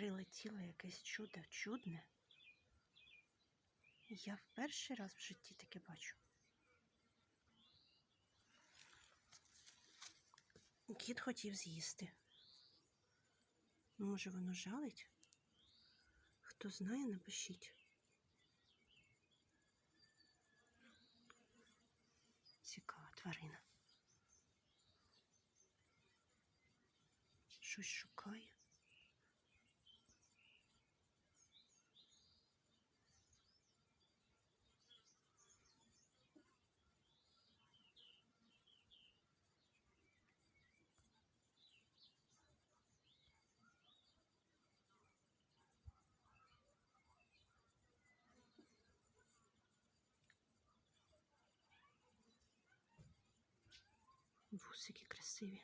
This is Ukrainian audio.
прилетіло якесь чудо чудне. Я в перший раз в житті таке бачу. Кіт хотів з'їсти. Може, воно жалить? Хто знає, напишіть. Цікава тварина. Щось шукає. Вусики красиві.